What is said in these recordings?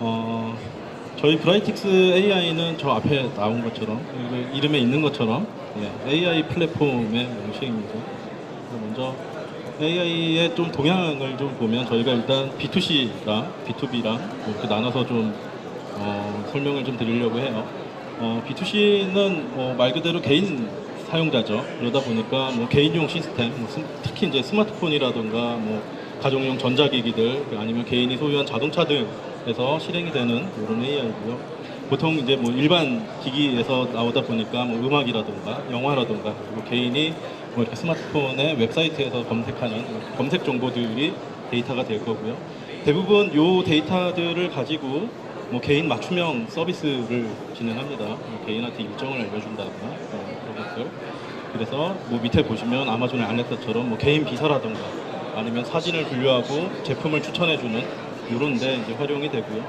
어, 저희 브라이틱스 AI는 저 앞에 나온 것처럼 이름에 있는 것처럼 예, AI 플랫폼의. 그래서 먼저 AI의 좀 동향을 좀 보면 저희가 일단 B2C랑 B2B랑 이렇게 나눠서 좀 어, 설명을 좀 드리려고 해요. 어, B2C는 말 그대로 개인 사용자죠. 그러다 보니까 뭐 개인용 시스템, 뭐 스- 특히 이제 스마트폰이라든가 뭐 가정용 전자기기들 아니면 개인이 소유한 자동차 등 에서 실행이 되는 이런 AI고요. 보통 이제 뭐 일반 기기에서 나오다 보니까 뭐 음악이라든가 영화라든가 그리고 개인이 뭐 이렇게 스마트폰의 웹사이트에서 검색하는 검색 정보들이 데이터가 될 거고요. 대부분 요 데이터들을 가지고 뭐 개인 맞춤형 서비스를 진행합니다. 뭐 개인한테 일정을 알려준다거나 어, 그런 것들. 그래서 뭐 밑에 보시면 아마존의 알렉사처럼 뭐 개인 비서라든가 아니면 사진을 분류하고 제품을 추천해주는 이런 데 이제 활용이 되고요.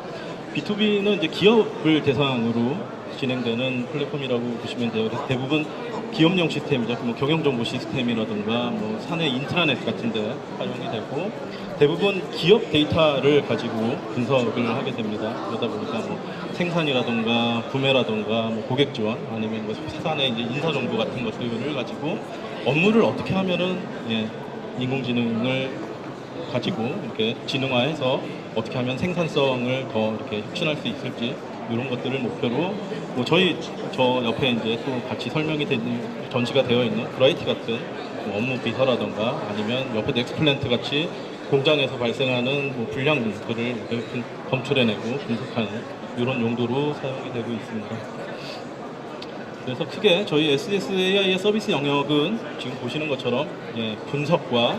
B2B는 이제 기업을 대상으로 진행되는 플랫폼이라고 보시면 돼요. 그래서 대부분 기업용 시스템이죠. 뭐 경영정보 시스템이라든가 뭐 사내 인트라넷 같은 데 활용이 되고 대부분 기업 데이터를 가지고 분석을 하게 됩니다. 그러다 보니까 뭐 생산이라든가 구매라든가 뭐 고객 지원 아니면 뭐 사산의 이제 인사 정보 같은 것들을 가지고 업무를 어떻게 하면은 예, 인공지능을 가지고 이렇게 지능화해서 어떻게 하면 생산성을 더 이렇게 혁신할 수 있을지 이런 것들을 목표로 뭐 저희 저 옆에 이제 또 같이 설명이 되는 전시가 되어 있는 브라이티 같은 뭐 업무 비서라던가 아니면 옆에 넥스플랜트 같이 공장에서 발생하는 뭐 이렇게 분- 검출해내고 분석하는 이런 용도로 사용이 되고 있습니다. 그래서 크게 저희 SDS AI의 서비스 영역은 지금 보시는 것처럼 예, 분석과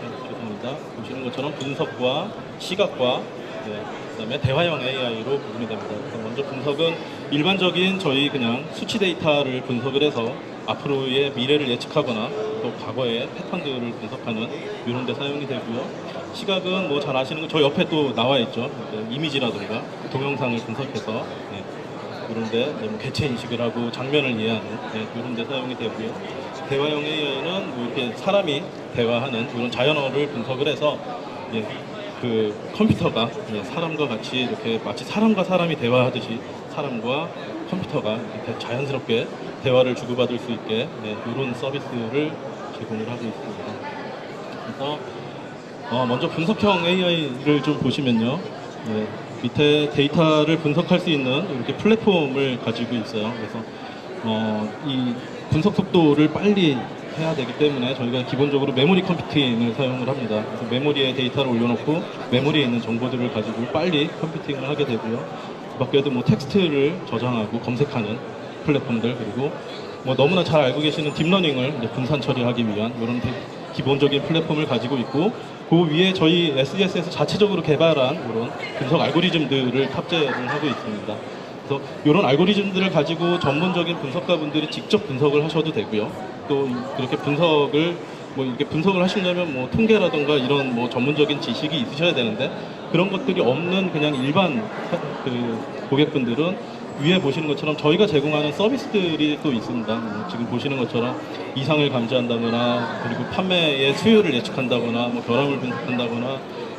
네, 죄송합니다. 보시는 것처럼 분석과 시각과 네, 그다음에 대화형 AI로 구분이 됩니다. 그래서 먼저 분석은 일반적인 저희 그냥 수치 데이터를 분석을 해서 앞으로의 미래를 예측하거나 또 과거의 패턴들을 분석하는 이런 데 사용이 되고요. 시각은 뭐 잘 아시는 거 저 옆에 또 나와 있죠. 그 이미지라든가 동영상을 분석해서 네, 이런데 이제 뭐 개체 인식을 하고 장면을 이해하는 네, 이런 데 사용이 되고요. 대화형 AI는 뭐 이렇게 사람이 대화하는 이런 자연어를 분석을 해서 예, 그 컴퓨터가 예, 사람과 같이 이렇게 마치 사람과 사람이 대화하듯이 사람과 컴퓨터가 자연스럽게 대화를 주고받을 수 있게 예, 이런 서비스를 제공을 하고 있습니다. 그래서 어, 먼저 분석형 AI를 좀 보시면요. 예, 밑에 데이터를 분석할 수 있는 이렇게 플랫폼을 가지고 있어요. 그래서 어, 이 분석 속도를 빨리 해야 되기 때문에 저희가 기본적으로 메모리 컴퓨팅을 사용을 합니다. 그래서 메모리에 데이터를 올려놓고 메모리에 있는 정보들을 가지고 빨리 컴퓨팅을 하게 되고요. 그 밖에도 뭐 텍스트를 저장하고 검색하는 플랫폼들 그리고 뭐 너무나 잘 알고 계시는 딥러닝을 분산 처리하기 위한 이런 데- 기본적인 플랫폼을 가지고 있고 그 위에 저희 SES에서 자체적으로 개발한 이런 분석 알고리즘들을 탑재를 하고 있습니다. 그래서 이런 알고리즘들을 가지고 전문적인 분석가분들이 직접 분석을 하셔도 되고요. 또 그렇게 분석을 뭐 이렇게 분석을 하시려면 뭐 통계라든가 이런 뭐 전문적인 지식이 있으셔야 되는데 그런 것들이 없는 그냥 일반 사- 그 고객분들은 위에 보시는 것처럼 저희가 제공하는 서비스들이 또 있습니다. 뭐 지금 보시는 것처럼 이상을 감지한다거나 그리고 판매의 수요를 예측한다거나 뭐 결함을 분석한다거나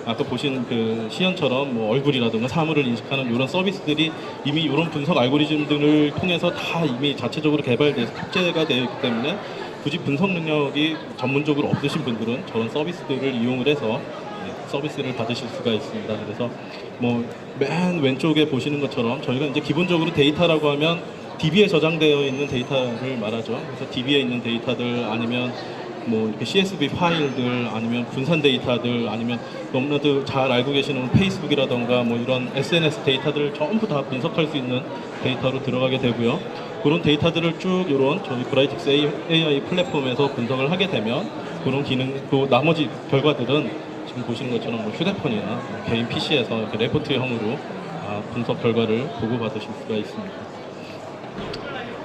아까 보신 그 시연처럼 뭐 얼굴이라든가 사물을 인식하는 이런 서비스들이 이미 이런 분석 알고리즘들을 통해서 다 이미 자체적으로 개발돼서 탑재가 되어 있기 때문에 굳이 분석 능력이 전문적으로 없으신 분들은 저런 서비스들을 이용을 해서 네, 서비스를 받으실 수가 있습니다. 그래서 뭐 맨 왼쪽에 보시는 것처럼 저희가 이제 기본적으로 데이터라고 하면 DB에 저장되어 있는 데이터를 말하죠. 그래서 DB에 있는 데이터들 아니면 뭐 이렇게 CSV 파일들 아니면 분산 데이터들 아니면 너무나도 잘 알고 계시는 페이스북이라던가 뭐 이런 SNS 데이터들을 전부 다 분석할 수 있는 데이터로 들어가게 되고요. 그런 데이터들을 쭉 이런 저희 브라이틱스 AI 플랫폼에서 분석을 하게 되면 그런 기능 또 나머지 결과들은 지금 보시는 것처럼 뭐 휴대폰이나 뭐 개인 PC에서 이렇게 레포트형으로 아, 분석 결과를 보고받으실 수가 있습니다.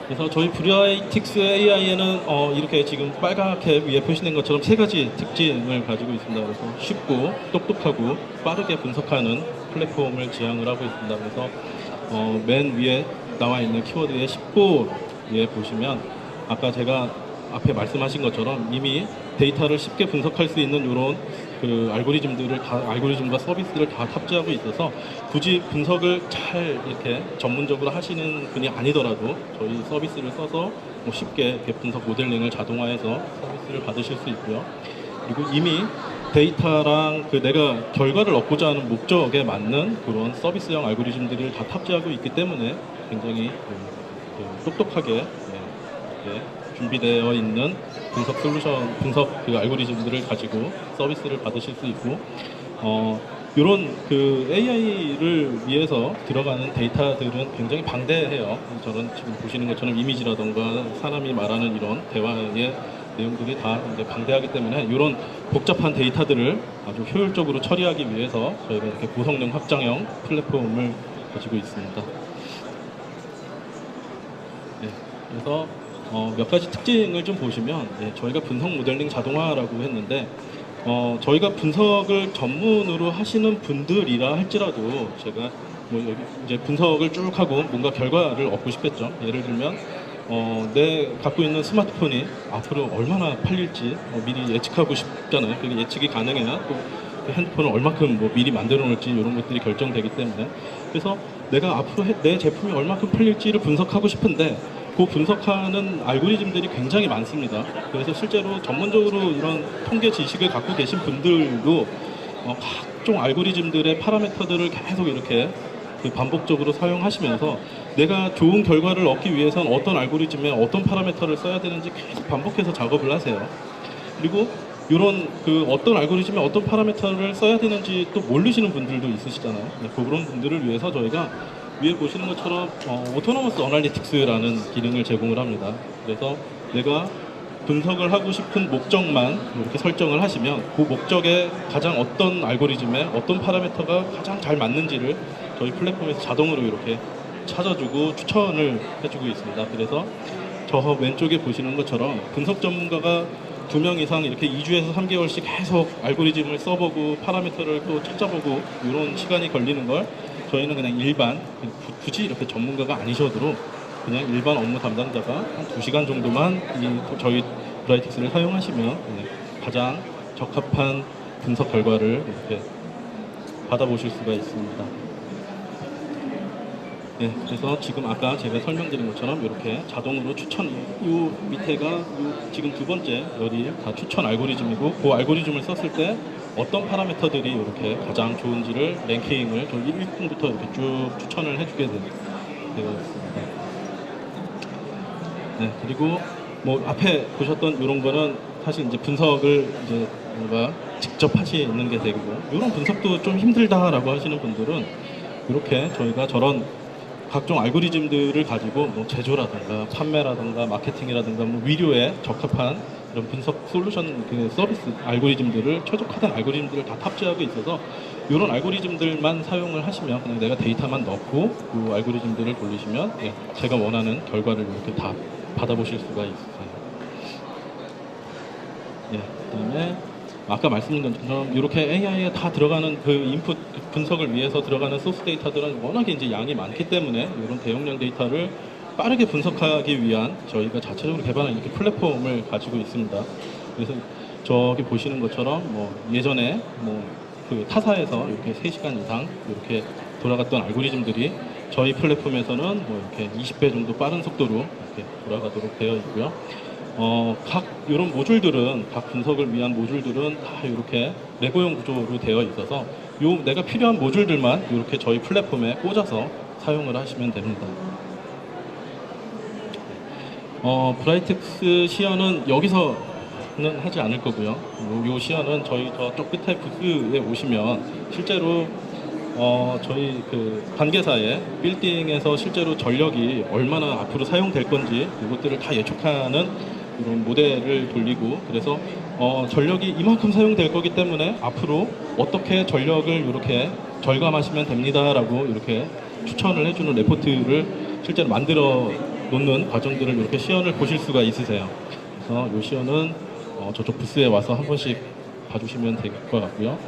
그래서 저희 브라이틱스 AI에는 어, 이렇게 지금 빨갛게 위에 표시된 것처럼 세 가지 특징을 가지고 있습니다. 그래서 쉽고 똑똑하고 빠르게 분석하는 플랫폼을 지향을 하고 있습니다. 그래서 어, 맨 위에 나와 있는 키워드의 10호에 보시면 아까 제가 앞에 말씀하신 것처럼 이미 데이터를 쉽게 분석할 수 있는 이런 그 알고리즘들을 다 알고리즘과 서비스를 다 탑재하고 있어서 굳이 분석을 잘 이렇게 전문적으로 하시는 분이 아니더라도 저희 서비스를 써서 뭐 쉽게 이렇게 분석 모델링을 자동화해서 서비스를 받으실 수 있고요. 그리고 이미 데이터랑 그 내가 결과를 얻고자 하는 목적에 맞는 그런 서비스형 알고리즘들을 다 탑재하고 있기 때문에 굉장히 그, 그 똑똑하게 네, 이렇게 준비되어 있는 분석 솔루션, 분석 그 알고리즘들을 가지고 서비스를 받으실 수 있고, 어, 이런 그 AI를 위해서 들어가는 데이터들은 굉장히 방대해요. 저는 지금 보시는 것처럼 이미지라던가 사람이 말하는 이런 대화의 내용들이 다 이제 방대하기 때문에 이런 복잡한 데이터들을 아주 효율적으로 처리하기 위해서 저희가 이렇게 고성능 확장형 플랫폼을 가지고 있습니다. 네, 그래서 어, 몇 가지 특징을 좀 보시면 네, 저희가 분석 모델링 자동화라고 했는데 어, 저희가 분석을 전문으로 하시는 분들이라 할지라도 제가 뭐 여기 이제 분석을 쭉 하고 뭔가 결과를 얻고 싶겠죠. 예를 들면 어, 내 갖고 있는 스마트폰이 앞으로 얼마나 팔릴지 어, 미리 예측하고 싶잖아요. 그게 예측이 가능해야 또 그 핸드폰을 얼마큼 뭐 미리 만들어 놓을지 이런 것들이 결정되기 때문에 그래서 내가 앞으로 해- 내 제품이 얼마큼 팔릴지를 분석하고 싶은데 그 분석하는 알고리즘들이 굉장히 많습니다. 그래서 실제로 전문적으로 이런 통계 지식을 갖고 계신 분들도 어, 각종 알고리즘들의 파라미터들을 계속 이렇게 그 반복적으로 사용하시면서 내가 좋은 결과를 얻기 위해서는 어떤 알고리즘에 어떤 파라미터를 써야 되는지 계속 반복해서 작업을 하세요. 그리고 이런 그 어떤 알고리즘에 어떤 파라미터를 써야 되는지 또 모르시는 분들도 있으시잖아요. 네, 그런 분들을 위해서 저희가 위에 보시는 것처럼 어, 오토노머스 어널리틱스라는 기능을 제공을 합니다. 그래서 내가 분석을 하고 싶은 목적만 이렇게 설정을 하시면 그 목적에 가장 어떤 알고리즘에 어떤 파라미터가 가장 잘 맞는지를 저희 플랫폼에서 자동으로 이렇게 찾아주고 추천을 해주고 있습니다. 그래서 저 왼쪽에 보시는 것처럼 분석 전문가가 두 명 이상 이렇게 2주에서 3개월씩 계속 알고리즘을 써보고 파라미터를 또 찾아보고 이런 시간이 걸리는 걸 저희는 그냥 일반 구- 굳이 이렇게 전문가가 아니셔도 그냥 일반 업무 담당자가 한 2시간 정도만 이 저희 브라이틱스를 사용하시면 네, 가장 적합한 분석 결과를 이렇게 받아보실 수가 있습니다. 네, 그래서 지금 아까 제가 설명드린 것처럼 이렇게 자동으로 추천, 이 밑에가 요 지금 두 번째 열이 다 추천 알고리즘이고 그 알고리즘을 썼을 때 어떤 파라미터들이 이렇게 가장 좋은지를 랭킹을 저 1분부터 이렇게 쭉 추천을 해주게 되- 되어 있습니다. 네, 그리고 뭐 앞에 보셨던 이런 거는 사실 이제 분석을 이제 뭔가 직접 하시는 게 되고 이런 분석도 좀 힘들다라고 하시는 분들은 이렇게 저희가 저런 각종 알고리즘들을 가지고 뭐 제조라든가 판매라든가 마케팅이라든가 뭐 위료에 적합한 이런 분석 솔루션 그 서비스 알고리즘들을 최적화된 알고리즘들을 다 탑재하고 있어서 이런 알고리즘들만 사용을 하시면 그냥 내가 데이터만 넣고 그 알고리즘들을 돌리시면 예, 제가 원하는 결과를 이렇게 다 받아보실 수가 있어요. 예, 그다음에 아까 말씀드린 것처럼 이렇게 AI에 다 들어가는 그 인풋 분석을 위해서 들어가는 소스 데이터들은 워낙에 이제 양이 많기 때문에 이런 대용량 데이터를 빠르게 분석하기 위한 저희가 자체적으로 개발한 이렇게 플랫폼을 가지고 있습니다. 그래서 저기 보시는 것처럼 뭐 예전에 뭐 그 타사에서 이렇게 3시간 이상 이렇게 돌아갔던 알고리즘들이 저희 플랫폼에서는 뭐 이렇게 20배 정도 빠른 속도로 이렇게 돌아가도록 되어 있고요. 어, 각 이런 모듈들은 각 분석을 위한 모듈들은 다 이렇게 레고형 구조로 되어 있어서 요 내가 필요한 모듈들만 이렇게 저희 플랫폼에 꽂아서 사용을 하시면 됩니다. 어, 브라이텍스 시연은 여기서는 하지 않을 거고요. 요, 요 시연은 저희 저쪽 끝에 부스에 오시면 실제로 어, 저희 그 관계사의 빌딩에서 실제로 전력이 얼마나 앞으로 사용될 건지 이것들을 다 예측하는 이런 모델을 돌리고 그래서 어, 전력이 이만큼 사용될 거기 때문에 앞으로 어떻게 전력을 이렇게 절감하시면 됩니다라고 이렇게 추천을 해주는 레포트를 실제로 만들어 놓는 과정들을 이렇게 시연을 보실 수가 있으세요. 그래서 이 시연은 어, 저쪽 부스에 와서 한 번씩 봐주시면 될 것 같고요.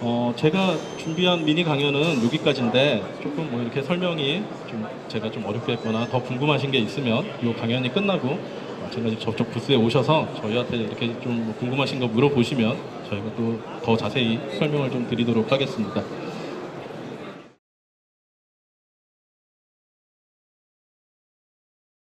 어, 제가 준비한 미니 강연은 여기까지인데 조금 뭐 이렇게 설명이 좀 제가 좀 어렵게 했거나 더 궁금하신 게 있으면 이 강연이 끝나고 어, 제가 저쪽 부스에 오셔서 저희한테 이렇게 좀뭐 궁금하신 거 물어보시면 저희가 또 더 자세히 설명을 좀 드리도록 하겠습니다.